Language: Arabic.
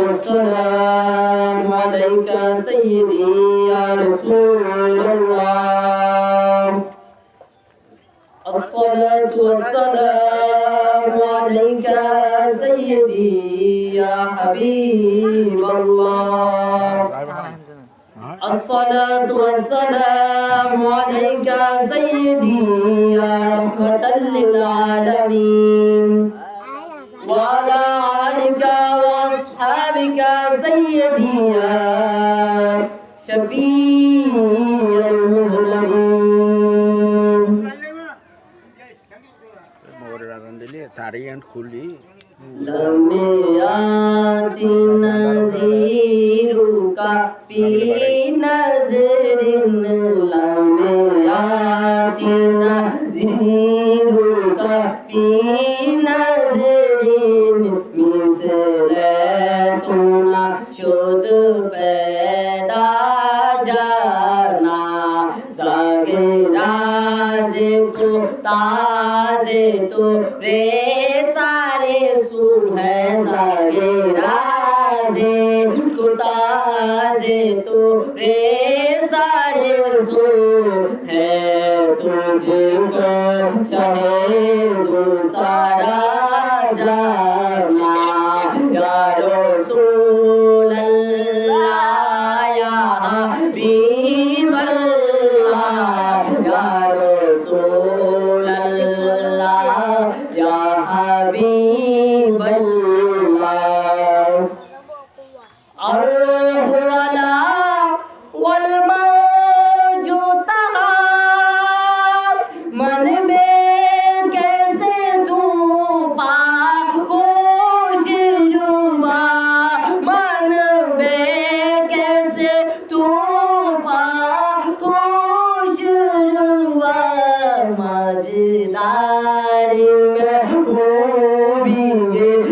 والسلام عليك سيدي يا رسول الله. الصلاة والسلام عليك سيدي يا حبيب الله. الصلاة والسلام عليك سيدي يا رحمة للعالمين. بك سيدي يا شفيع المسلمين لم يأت نذيرك في نذر لم يأت نذيرك في نذر होना पैदा जाना। सगरा से ताजे तो रे सारे सू है। सगरा से तो ताजे तो रे सारे सू है। तुझे को चाहे सारा வல்லார் அருள்